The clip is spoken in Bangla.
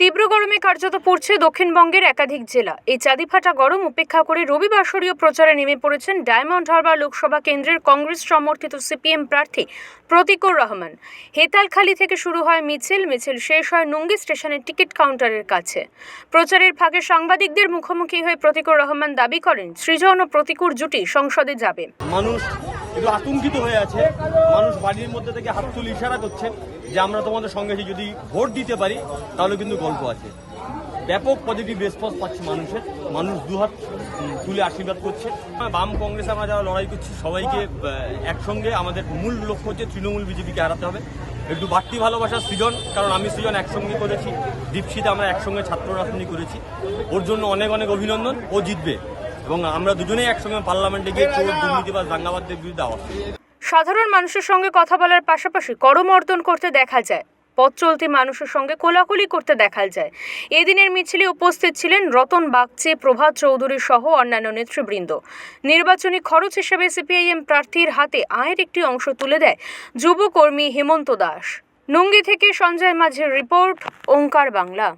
তীব্র গরমে কার্যত পড়ছে দক্ষিণবঙ্গের একাধিক জেলা। এই চাঁদিফাটা গরম উপেক্ষা করে রবিবাসরীয় প্রচারে নেমে পড়েছেন ডায়মন্ড হারবার লোকসভা কেন্দ্রের কংগ্রেস সমর্থিত সিপিএম প্রার্থী প্রতীকুর রহমান। হেতালখালি থেকে শুরু হয় মিছিল মিছিল শেষ হয় নুঙ্গি স্টেশনের টিকিট কাউন্টারের কাছে। প্রচারের ফাঁকে সাংবাদিকদের মুখোমুখি হয়ে প্রতীকুর রহমান দাবি করেন, সৃজন ও প্রতিকুর জুটি সংসদে যাবে। মানুষ একটু আতঙ্কিত হয়ে আছে। মানুষ বাড়ির মধ্যে থেকে হাত তুলে ইশারা করছে যে আমরা তোমাদের সঙ্গে যদি ভোট দিতে পারি, তাহলে কিন্তু গল্প আছে। ব্যাপক পজিটিভ রেসপন্স পাচ্ছে মানুষের। মানুষ দুহাত তুলে আশীর্বাদ করছে। বাম কংগ্রেস আমরা যারা লড়াই করছি, সবাইকে একসঙ্গে আমাদের মূল লক্ষ্য হচ্ছে তৃণমূল বিজেপিকে হারাতে হবে। একটু বাড়তি ভালোবাসা সৃজন, কারণ আমি সৃজন একসঙ্গে করেছি। দীপশিতে আমরা একসঙ্গে ছাত্র রাজনীতি করেছি। ওর জন্য অনেক অনেক অভিনন্দন। ও জিতবে। এবং আমরা দুজনেই একসঙ্গে পার্লামেন্টে গিয়ে চোর, দুর্নীতিবাজ দাঙ্গাবাদদের বিরুদ্ধে আওয়াজ। সাধারণ মানুষের সঙ্গে কথা বলার পাশাপাশি করমর্দন করতে দেখা যায়। পথ চলতি মানুষের সঙ্গে কোলাকুলি করতে দেখা যায়। এদিনের মিছিলে উপস্থিত ছিলেন রতন বাগচে, প্রভাত চৌধুরী সহ অন্যান্য নেতৃবৃন্দ। নির্বাচনী খরচ হিসেবে সিপিআইএম প্রার্থীর হাতে আয়ের একটি অংশ তুলে দেয় যুবকর্মী হেমন্ত দাস। নুঙ্গি থেকে সঞ্জয় মাঝের রিপোর্ট, ওঙ্কার বাংলা।